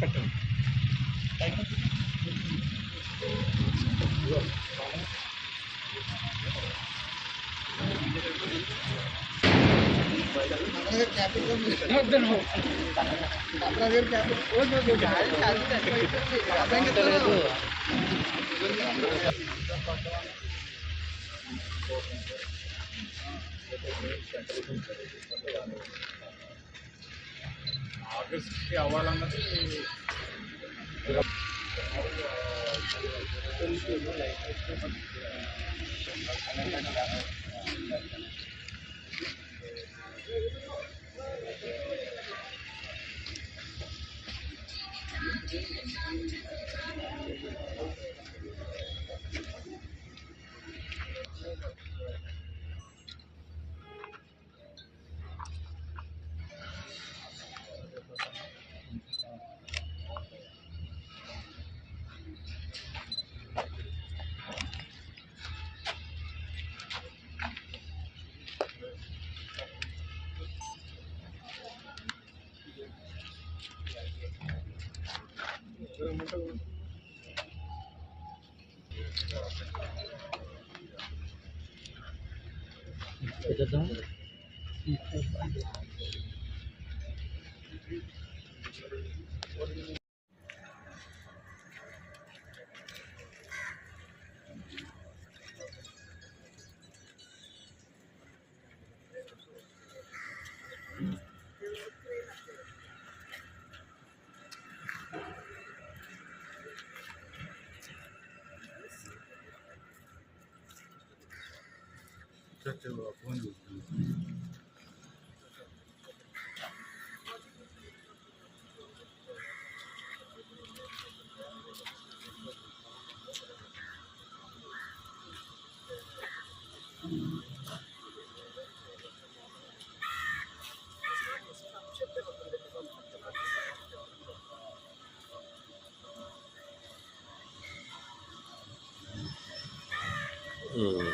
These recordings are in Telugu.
పెట్టండి ఆగస్ట్కి అవ్వాలన్నది తెలుసు Thank you. 그 어쩌다 嗯。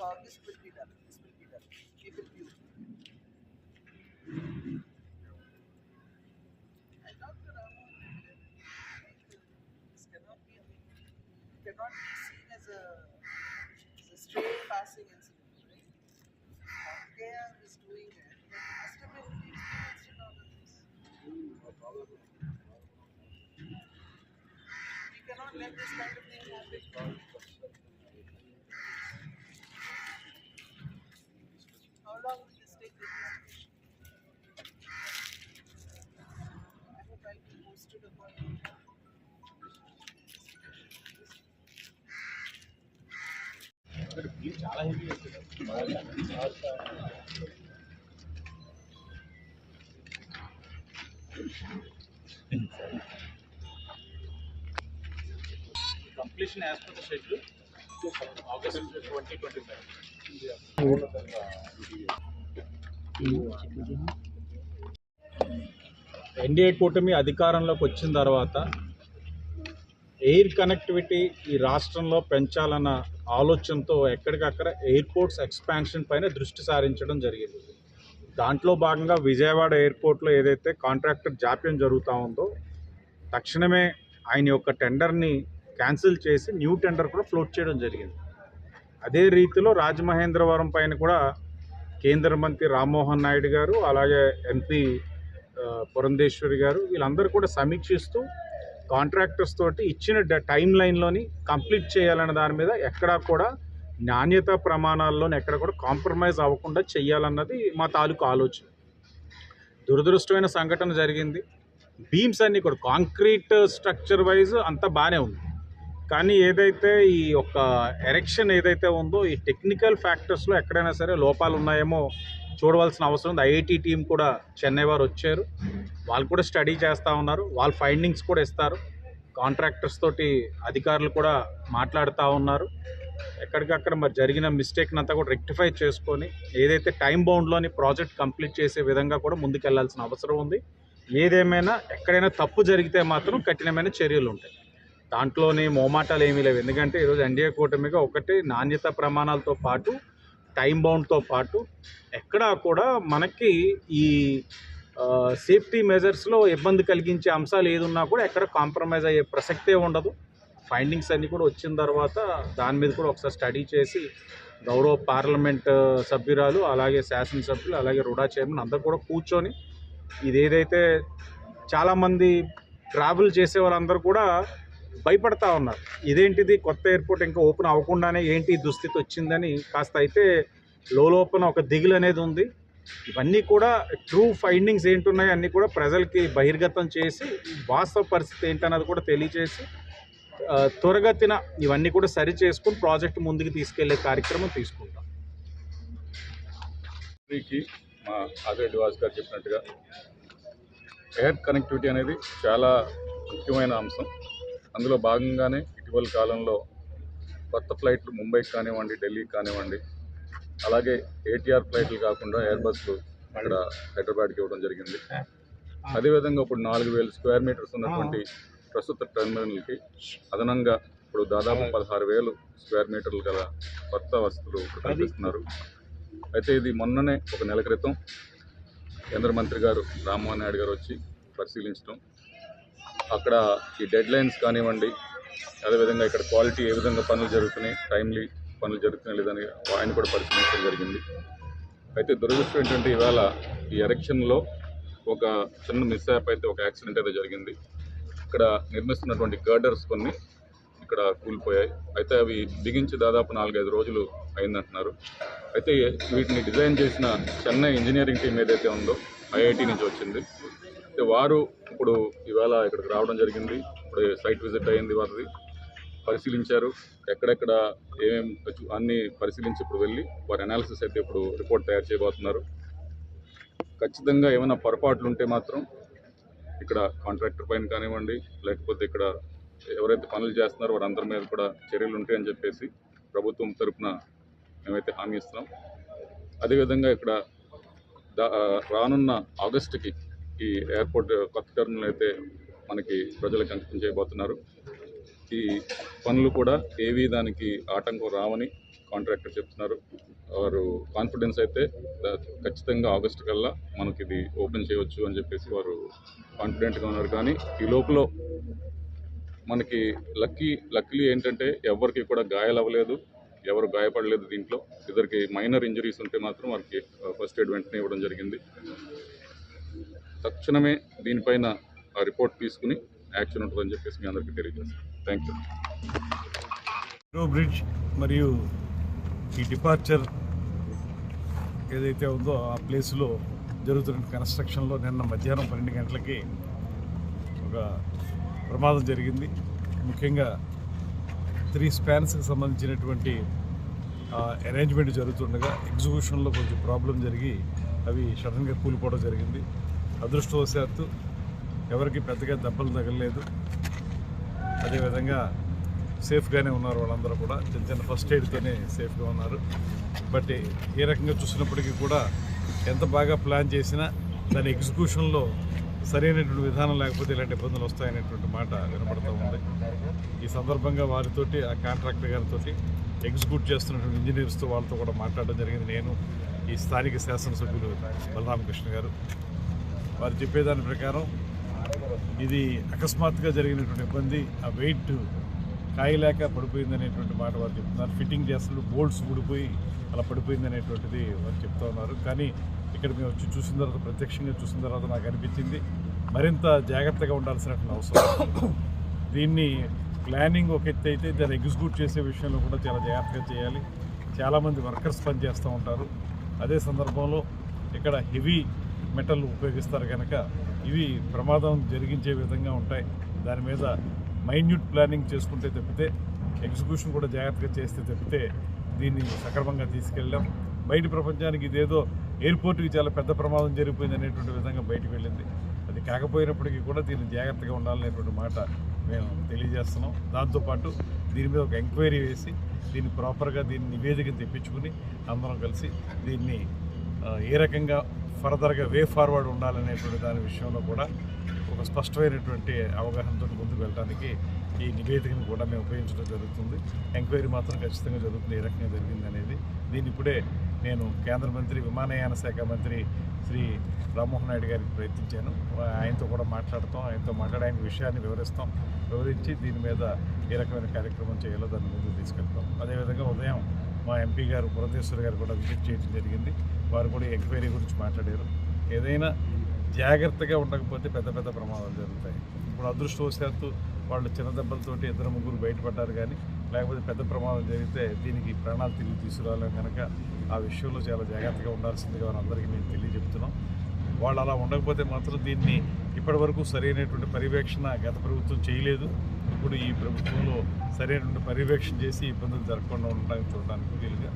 So August will be done. This will be done. We will view. And Dr. This cannot be cannot be seen as a, as a stray passing incident, right? Healthcare is doing it. There must have been an experience in all of this. We cannot let this kind of thing happen. చాలా heavy completion as per the schedule August twenty twenty five NDA కూటమి అధికారంలోకి వచ్చిన తర్వాత ఎయిర్ కనెక్టివిటీ ఈ రాష్ట్రంలో పెంచాలన్న ఆలోచనతో ఎక్కడికక్కడ ఎయిర్పోర్ట్స్ ఎక్స్పాన్షన్ పైన దృష్టి సారించడం జరిగింది. దాంట్లో భాగంగా విజయవాడ ఎయిర్పోర్ట్లో ఏదైతే కాంట్రాక్టర్ జాప్యం జరుగుతూ ఉందో తక్షణమే ఆయన యొక్క టెండర్ని క్యాన్సిల్ చేసి న్యూ టెండర్ కూడా ఫ్లోట్ చేయడం జరిగింది. అదే రీతిలో రాజమహేంద్రవరం పైన కూడా కేంద్ర మంత్రి రామ్మోహన్ నాయుడు గారు అలాగే ఎంపీ పురంధేశ్వరి గారు వీళ్ళందరూ కూడా సమీక్షిస్తూ కాంట్రాక్టర్స్ తోటి ఇచ్చిన డ- టైం లైన్లోని కంప్లీట్ చేయాలన్న దాని మీద ఎక్కడా కూడా నాణ్యత ప్రమాణాల్లోని ఎక్కడ కూడా కాంప్రమైజ్ అవ్వకుండా చేయాలన్నది మా తాలూకు ఆలోచన. దురదృష్టమైన సంఘటన జరిగింది. బీమ్స్ అన్నీ కూడా కాంక్రీట్ స్ట్రక్చర్ వైజ్ అంతా బాగానే ఉంది. కానీ ఏదైతే ఈ యొక్క ఎరెక్షన్ ఏదైతే ఉందో ఈ టెక్నికల్ ఫ్యాక్టర్స్లో ఎక్కడైనా సరే లోపాలు ఉన్నాయేమో చూడవలసిన అవసరం ఉంది. ఐఐటి టీం కూడా చెన్నై వారు వచ్చారు. వాళ్ళు కూడా స్టడీ చేస్తూ ఉన్నారు. వాళ్ళ ఫైండింగ్స్ కూడా ఇస్తారు. కాంట్రాక్టర్స్ తోటి అధికారులు కూడా మాట్లాడుతూ ఉన్నారు. ఎక్కడికక్కడ మరి జరిగిన మిస్టేక్ని అంతా కూడా రెక్టిఫై చేసుకొని ఏదైతే టైం బౌండ్లోని ప్రాజెక్ట్ కంప్లీట్ చేసే విధంగా కూడా ముందుకెళ్ళాల్సిన అవసరం ఉంది. ఏదేమైనా ఎక్కడైనా తప్పు జరిగితే మాత్రం కఠినమైన చర్యలు ఉంటాయి. దాంట్లోని మోమాటాలు ఏమీ లేవు. ఎందుకంటే ఈరోజు ఎన్డీఏ కూటమిగా ఒకటి నాణ్యత ప్రమాణాలతో పాటు టైం బౌండ్తో పాటు ఎక్కడా కూడా మనకి ఈ సేఫ్టీ మెజర్స్లో ఇబ్బంది కలిగించే అంశాలు ఏదున్నా కూడా ఎక్కడ కాంప్రమైజ్ అయ్యే ప్రసక్తే ఉండదు. ఫైండింగ్స్ అన్నీ కూడా వచ్చిన తర్వాత దాని మీద కూడా ఒకసారి స్టడీ చేసి గౌరవ పార్లమెంట్ సభ్యురాలు అలాగే శాసనసభ్యులు అలాగే రుడా చైర్మన్ అందరూ కూడా కూర్చొని ఇది ఏదైతే చాలామంది ట్రావెల్ చేసే వాళ్ళందరూ కూడా భయపడతా ఉన్నారు. ఇదేంటిది? కొత్త ఎయిర్పోర్ట్ ఇంకా ఓపెన్ అవ్వకుండానే ఏంటి దుస్థితి వచ్చిందని కాస్త అయితే లోపల ఒక దిగులు అనేది ఉంది. ఇవన్నీ కూడా ట్రూ ఫైండింగ్స్ ఏంటున్నాయి అన్నీ కూడా ప్రజలకి బహిర్గతం చేసి వాస్తవ పరిస్థితి ఏంటన్నది కూడా తెలియజేసి త్వరగతిన ఇవన్నీ కూడా సరి చేసుకుని ప్రాజెక్ట్ ముందుకు తీసుకెళ్ళే కార్యక్రమం తీసుకుంటాం. కి మా ఆదిరెడ్డి వాస్ గారు చెప్పినట్టుగా ఎయిర్ కనెక్టివిటీ అనేది చాలా ముఖ్యమైన అంశం. అందులో భాగంగానే ఇటీవల కాలంలో కొత్త ఫ్లైట్లు ముంబైకి కానివ్వండి ఢిల్లీకి కానివ్వండి అలాగే ఏటీఆర్ ఫ్లైట్లు కాకుండా ఎయిర్ బస్లు అక్కడ హైదరాబాద్కి ఇవ్వడం జరిగింది. అదేవిధంగా ఇప్పుడు నాలుగు వేల స్క్వేర్ మీటర్స్ ఉన్నటువంటి ప్రస్తుత టెర్మినల్కి అదనంగా ఇప్పుడు దాదాపు పదహారు వేలు స్క్వేర్ మీటర్లు గల కొత్త వసతులు ఇప్పుడు కల్పిస్తున్నారు అయితే ఇది మొన్ననే ఒక నెల క్రితం కేంద్ర మంత్రి గారు రామ్మోహన్ నాయుడు గారు వచ్చి పరిశీలించడం అక్కడ ఈ డెడ్ లైన్స్ కానివ్వండి అదేవిధంగా ఇక్కడ క్వాలిటీ ఏ విధంగా పనులు జరుగుతున్నాయి టైమ్లీ పనులు జరుగుతున్నాయి లేదని ఆయన కూడా పరిశీలించడం జరిగింది. అయితే దురదృష్టం ఏంటంటే ఇవాళ ఈ ఎలక్షన్లో ఒక చిన్న మిస్ యాప్ అయితే ఒక యాక్సిడెంట్ అయితే జరిగింది. ఇక్కడ నిర్మిస్తున్నటువంటి గర్డర్స్ కొన్ని ఇక్కడ కూలిపోయాయి. అయితే అవి బిగించి దాదాపు నాలుగైదు రోజులు అయిందంటున్నారు. అయితే వీటిని డిజైన్ చేసిన చెన్నై ఇంజనీరింగ్ టీం ఏదైతే ఉందో ఐఐటి నుంచి వచ్చింది. వారు ఇప్పుడు ఇవాళ ఇక్కడికి రావడం జరిగింది. ఇప్పుడు సైట్ విజిట్ అయింది వారిది పరిశీలించారు. ఎక్కడెక్కడ ఏమేం అన్నీ పరిశీలించి ఇప్పుడు వెళ్ళి వారి అనాలిసిస్ అయితే ఇప్పుడు రిపోర్ట్ తయారు చేయబోతున్నారు. ఖచ్చితంగా ఏమైనా పొరపాట్లు ఉంటే మాత్రం ఇక్కడ కాంట్రాక్టర్ పైన కానివ్వండి లేకపోతే ఇక్కడ ఎవరైతే పనులు చేస్తున్నారో వారందరి మీద కూడా చర్యలు ఉంటాయని చెప్పేసి ప్రభుత్వం తరపున మేమైతే హామీ ఇస్తున్నాం. అదేవిధంగా ఇక్కడ రానున్న ఆగస్టుకి ఈ ఎయిర్పోర్ట్ కొత్త టెర్మినల్ అయితే మనకి ప్రజలకు అంకితం చేయబోతున్నారు. ఈ పనులు కూడా ఏవి దానికి ఆటంకం రావని కాంట్రాక్టర్ చెప్తున్నారు. వారు కాన్ఫిడెన్స్ అయితే ఖచ్చితంగా ఆగస్టు కల్లా మనకి ఇది ఓపెన్ చేయవచ్చు అని చెప్పేసి వారు కాన్ఫిడెంట్గా ఉన్నారు. కానీ ఈ లోపల మనకి లక్కీ లక్లీ ఏంటంటే ఎవరికి కూడా గాయాలు అవ్వలేదు ఎవరు గాయపడలేదు దీంట్లో. ఇద్దరికి మైనర్ ఇంజరీస్ ఉంటే మాత్రం వారికి ఫస్ట్ ఎయిడ్ వెంటనే ఇవ్వడం జరిగింది. తక్షణమే దీనిపైన ఆ రిపోర్ట్ తీసుకుని యాక్షన్ ఉంటుందని చెప్పేసి మీ అందరికీ తెలియజేస్తాను. థ్యాంక్ యూ బ్రిడ్జ్ మరియు ఈ డిపార్చర్ ఏదైతే ఉందో ఆ ప్లేస్లో జరుగుతున్న కన్స్ట్రక్షన్లో నిన్న మధ్యాహ్నం పన్నెండు గంటలకి ఒక ప్రమాదం జరిగింది. ముఖ్యంగా త్రీ స్పాన్స్కి సంబంధించినటువంటి అరేంజ్మెంట్ జరుగుతుండగా ఎగ్జిక్యూషన్లో కొంచెం ప్రాబ్లం జరిగి అవి సడన్గా కూలిపోవడం జరిగింది. అదృష్టవశాత్తు ఎవరికి పెద్దగా దెబ్బలు తగలలేదు. అదేవిధంగా సేఫ్గానే ఉన్నారు వాళ్ళందరూ కూడా. చిన్న చిన్న ఫస్ట్ ఎయిడ్తోనే సేఫ్గా ఉన్నారు. బట్ ఏ రకంగా చూసినప్పటికీ కూడా ఎంత బాగా ప్లాన్ చేసినా దాని ఎగ్జిక్యూషన్లో సరైనటువంటి విధానం లేకపోతే ఇలాంటి ఇబ్బందులు వస్తాయనేటువంటి మాట వినపడుతూ ఉంది. ఈ సందర్భంగా వారితోటి ఆ కాంట్రాక్టర్ గారితో ఎగ్జిక్యూట్ చేస్తున్నటువంటి ఇంజనీర్స్తో వాళ్ళతో కూడా మాట్లాడడం జరిగింది. నేను ఈ స్థానిక శాసనసభ్యులు బలరామకృష్ణ గారు. వారు చెప్పేదాని ప్రకారం ఇది అకస్మాత్తుగా జరిగినటువంటి ఇబ్బంది. ఆ వెయిట్ కాయలేక పడిపోయింది అనేటువంటి మాట వారు చెప్తున్నారు. ఫిట్టింగ్ చేస్తున్న బోల్ట్స్ ఊడిపోయి అలా పడిపోయింది అనేటువంటిది వారు చెప్తా ఉన్నారు. కానీ ఇక్కడ మేము వచ్చి చూసిన తర్వాత ప్రత్యక్షంగా చూసిన తర్వాత నాకు అనిపించింది మరింత జాగ్రత్తగా ఉండాల్సినటువంటి అవసరం. దీన్ని ప్లానింగ్ ఒక ఎత్తు అయితే దాన్ని ఎగ్జిక్యూట్ చేసే విషయంలో కూడా చాలా జాగ్రత్తగా చేయాలి. చాలామంది వర్కర్స్ పనిచేస్తూ ఉంటారు. అదే సందర్భంలో ఇక్కడ హెవీ మెటల్ ఉపయోగిస్తారు కనుక ఇవి ప్రమాదం జరిగించే విధంగా ఉంటాయి. దాని మీద మైన్యూట్ ప్లానింగ్ చేసుకుంటే తప్పితే ఎగ్జిక్యూషన్ కూడా జాగ్రత్తగా చేస్తే తప్పితే దీన్ని సక్రమంగా తీసుకెళ్ళాం. బయట ప్రపంచానికి ఇదేదో ఎయిర్పోర్ట్కి చాలా పెద్ద ప్రమాదం జరిగిపోయింది అనేటువంటి విధంగా బయటకు వెళ్ళింది. అది కాకపోయినప్పటికీ కూడా దీన్ని జాగ్రత్తగా ఉండాలనేటువంటి మాట మేము తెలియజేస్తున్నాం. దాంతోపాటు దీని మీద ఒక ఎంక్వైరీ వేసి దీన్ని ప్రాపర్గా దీన్ని నివేదిక తెప్పించుకుని అందరం కలిసి దీన్ని ఏ రకంగా ఫర్దర్గా వే ఫార్వర్డ్ ఉండాలనేటువంటి దాని విషయంలో కూడా ఒక స్పష్టమైనటువంటి అవగాహనతో ముందుకు వెళ్ళడానికి ఈ నివేదికను కూడా మేము ఉపయోగించడం జరుగుతుంది. ఎంక్వైరీ మాత్రం ఖచ్చితంగా జరుగుతుంది. ఏ రకంగా జరిగింది అనేది దీన్ని ఇప్పుడే నేను కేంద్ర మంత్రి విమానయాన శాఖ మంత్రి శ్రీ రామ్మోహన్ నాయుడు గారికి ప్రయత్నించాను. ఆయనతో కూడా మాట్లాడతాం. ఆయనతో మాట్లాడే ఆయన విషయాన్ని వివరిస్తాం. వివరించి దీని మీద ఏ రకమైన కార్యక్రమం చేయాలో దాన్ని ముందుకు తీసుకెళ్తాం. అదేవిధంగా ఉదయం మా ఎంపీ గారు పురంధేశ్వర్ గారు కూడా విజిట్ చేయడం జరిగింది. వారు కూడా ఎంక్వైరీ గురించి మాట్లాడారు. ఏదైనా జాగ్రత్తగా ఉండకపోతే పెద్ద పెద్ద ప్రమాదాలు జరుగుతాయి. ఇప్పుడు అదృష్టవశాత్తు వాళ్ళు చిన్న దెబ్బలతోటి ఇద్దరు ముగ్గురు బయటపడ్డారు కానీ లేకపోతే పెద్ద ప్రమాదం జరిగితే దీనికి ప్రాణాలు తిరిగి తీసుకురాలేం కనుక ఆ విషయంలో చాలా జాగ్రత్తగా ఉండాల్సిందిగా అందరికీ మేము తెలియజెప్తున్నాం. వాళ్ళు అలా ఉండకపోతే మాత్రం దీన్ని ఇప్పటివరకు సరైనటువంటి పర్యవేక్షణ గత ప్రభుత్వం చేయలేదు. ఇప్పుడు ఈ ప్రభుత్వంలో సరైనటువంటి పర్యవేక్షణ చేసి ఇబ్బందులు జరగకుండా ఉండడానికి చూడడానికి వీలుగా